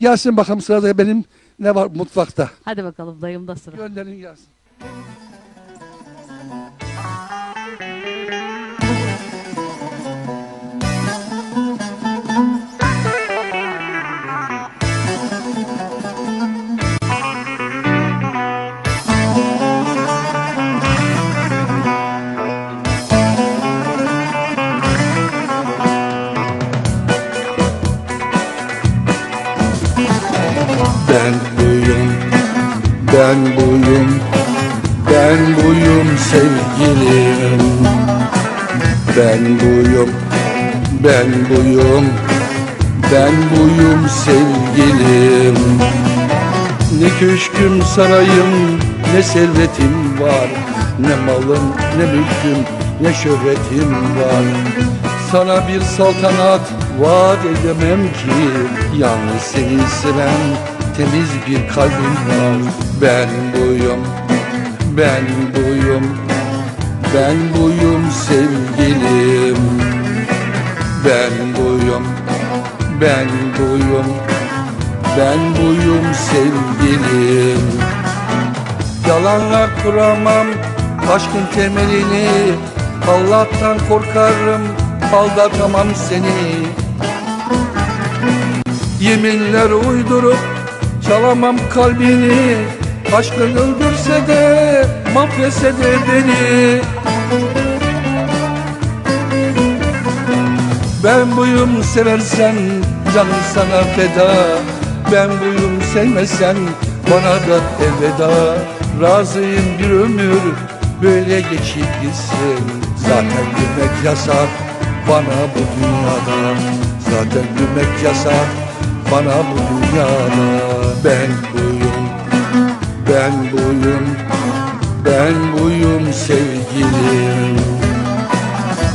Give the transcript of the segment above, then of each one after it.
Gelsin bakalım sırada benim ne var mutfakta. Hadi bakalım dayımda sıra. Gönderin gelsin. Ben buyum, ben buyum sevgilim. Ben buyum, ben buyum, ben buyum sevgilim. Ne köşküm sarayım, ne servetim var, ne malım, ne mülküm, ne şöhretim var. Sana bir saltanat vaat edemem ki Yalnız seni seven temiz bir kalbim var. Ben buyum, ben buyum, ben buyum sevgilim. Ben buyum, ben buyum, ben buyum sevgilim. Yalanla kuramam aşkın temelini. Allah'tan korkarım aldatamam seni. Yeminler uydurup çalamam kalbini. Aşkın öldürse de mahvetse de beni. Ben buyum seversen canım sana feda. Ben buyum sevmesen bana da elveda Razıyım bir ömür böyle geçip gitsin. Zaten gülmek yasak bana bu dünyada. Zaten gülmek yasak bana bu dünyada Ben buyum, ben buyum, ben buyum sevgilim.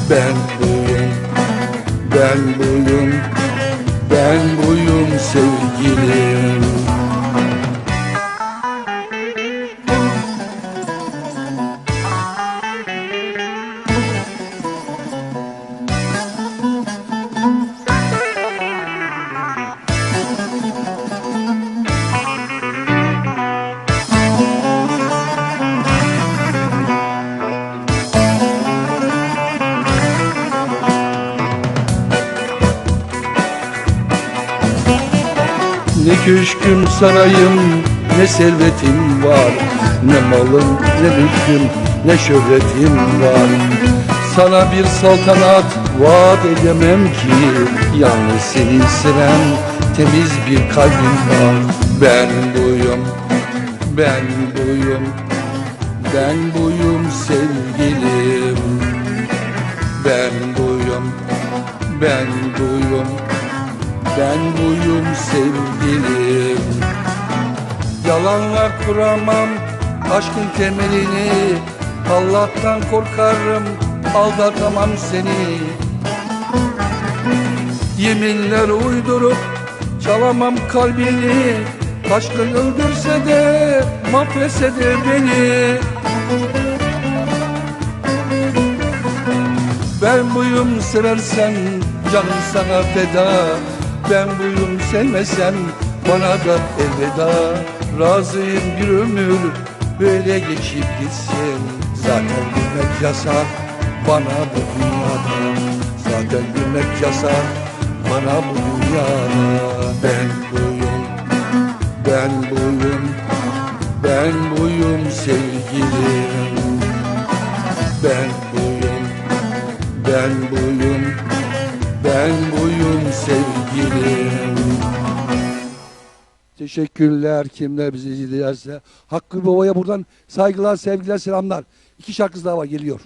Ben buyum, ben buyum, ben buyum sevgilim Ne köşküm sarayım ne servetim var Ne malım ne mülküm ne şöhretim var. Sana bir saltanat vaat edemem ki Yalnız seni seven temiz bir kalbim var. Ben buyum, ben buyum, ben buyum sevgilim. Ben buyum, ben buyum ben buyum sevgilim. Yalanlar kuramam aşkın temelini. Allah'tan korkarım aldatamam seni. Yeminler uydurup çalamam kalbini. Aşkın öldürse de mahvetse de beni. Ben buyum seversen canım sana feda Ben buyum sevmesen bana da elveda. Razıyım bir ömür böyle geçip gitsin. Zaten gülmek yasak bana bu dünyada. Zaten gülmek yasak bana bu dünyada. Ben buyum, ben buyum, ben buyum sevgilim. Ben buyum, ben buyum, Teşekkürler kimler bizi izlerse. Hakkı Baba'ya buradan saygılar, sevgiler, selamlar. İki şarkısı daha var geliyor.